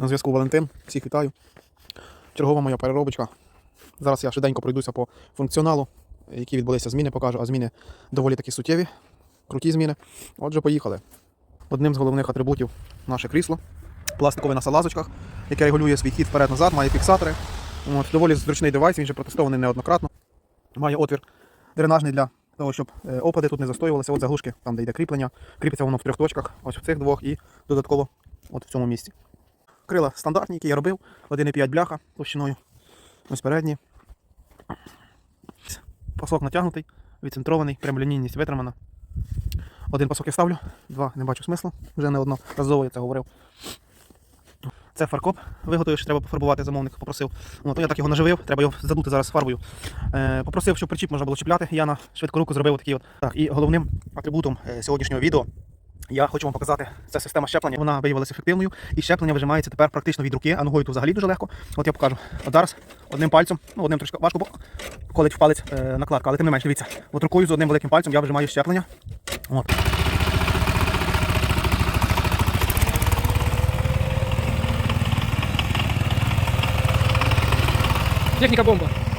На зв'язку Валентин. Всіх вітаю. Чергова моя переробочка. Зараз я швиденько пройдуся по функціоналу, які відбулися зміни, покажу, а зміни доволі такі суттєві, круті зміни. Отже, поїхали. Одним з головних атрибутів наше крісло. Пластикове на салазочках, яке регулює свій хід вперед-назад, має фіксатори. От, доволі зручний девайс, він вже протестований неоднократно. Має отвір дренажний для того, щоб е, опади тут не застоювалися. От заглушки, там де йде кріплення. Кріпиться воно в трьох точках, ось в цих двох і додатково от в цьому місці. Крила стандартні, які я робив. 1,5 бляха товщиною. Ось передні. Пасок натягнутий, відцентрований, прямолінійність витримана. Один пасок я ставлю, два не бачу смислу. Вже неодноразово я це говорив. Це фаркоп виготовив, що треба пофарбувати, замовник попросив. Ну, я так його наживив, треба його задути зараз фарбою. Е, попросив, щоб причіп можна було чіпляти. Я на швидку руку зробив такий от. Так, і головним атрибутом е, сьогоднішнього відео я хочу вам показати, це система щеплення. Вона виявилася ефективною, і щеплення вижимається тепер практично від руки, а ногою тут взагалі дуже легко. От я покажу. От зараз одним пальцем, ну одним трошки важко, бо колить в палець е, накладка, але тим не менш, дивіться. От рукою з одним великим пальцем я вижимаю щеплення. От. Техніка бомба.